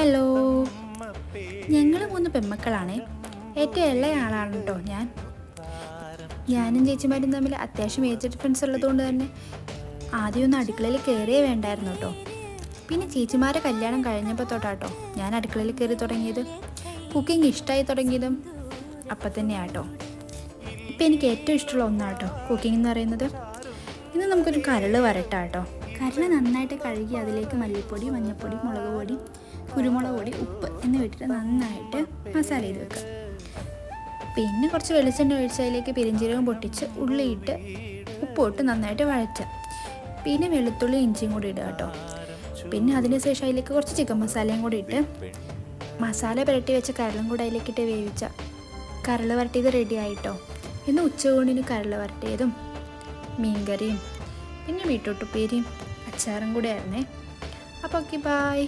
Hello. ഞങ്ങൾ മൂന്ന് പെമ്മക്കളാണ്. ഏറ്റവും ഇളയ ആളാണ് കേട്ടോ ഞാൻ. ഞാനും ചേച്ചിമാരും തമ്മിൽ അത്യാവശ്യം ഏജ് ഡിഫറൻസ് ഉള്ളതുകൊണ്ട് തന്നെ ആദ്യമൊന്നും അടുക്കളയിൽ കയറിയേ വേണ്ടായിരുന്നു കേട്ടോ പിന്നെ ചേച്ചിമാരെ കല്യാണം കഴിഞ്ഞപ്പോൾ തൊട്ടാട്ടോ ഞാൻ അടുക്കളയിൽ കയറി തുടങ്ങിയത്. കുക്കിംഗ് ഇഷ്ടമായി തുടങ്ങിയതും അപ്പം തന്നെയാട്ടോ ഇപ്പം എനിക്ക് ഏറ്റവും ഇഷ്ടമുള്ള ഒന്നാണ് ഒന്നാട്ടോ കുക്കിംഗ് എന്ന് പറയുന്നത്. ഇന്ന് നമുക്കൊരു കരൾ വരട്ടാം കേട്ടോ കരൾ നന്നായിട്ട് കഴുകി അതിലേക്ക് മല്ലിപ്പൊടി മഞ്ഞൾപ്പൊടി മുളക് പൊടി കുരുമുളക് പൊടി ഉപ്പ് എന്നിവ നന്നായിട്ട് മസാല ചെയ്ത് വെക്കുക. പിന്നെ കുറച്ച് വെളിച്ചെണ്ണ ഒഴിച്ച് അതിലേക്ക് പെരിഞ്ചീരകം പൊട്ടിച്ച് ഉള്ളിയിട്ട് ഉപ്പിട്ട് നന്നായിട്ട് വഴറ്റുക. പിന്നെ വെളുത്തുള്ളി ഇഞ്ചിയും കൂടി ഇടുക കേട്ടോ. പിന്നെ അതിന് ശേഷം അതിലേക്ക് കുറച്ച് ചിക്കൻ മസാലയും കൂടി ഇട്ട് മസാല പുരട്ടി വെച്ച കരളും കൂടെ അതിലേക്കിട്ട് വേവിച്ച കരൾ വരട്ടിയത് റെഡി ആയിട്ടോ. ഇന്ന് ഉച്ചയൂണിന് കരൾ വരട്ടിയതും മീൻകറിയും പിന്നെ ബീട്രൂട്ട് ഉപ്പേരിയും അച്ചാറും കൂടെ ആയിരുന്നേ. അപ്പോൾ ഓക്കെ ബായ്